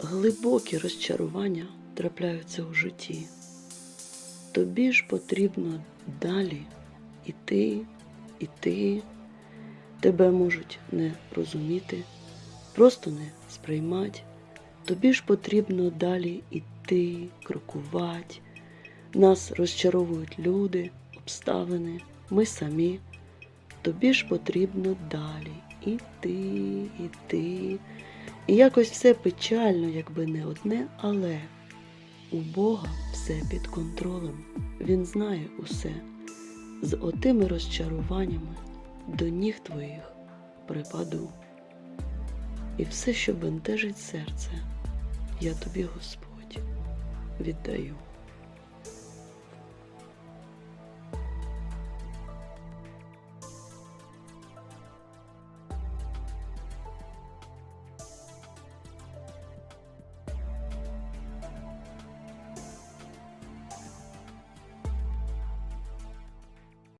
глибокі розчарування трапляються у житті. Тобі ж потрібно далі іти, іти. Тебе можуть не розуміти, просто не сприймати. Тобі ж потрібно далі іти, крокувати. Нас розчаровують люди, обставини, ми самі. Тобі ж потрібно далі іти, іти. І якось все печально, якби не одне, але у Бога все під контролем. Він знає усе. З отими розчаруваннями до ніг твоїх припаду. І все, що бентежить серце, я тобі, Господь, віддаю.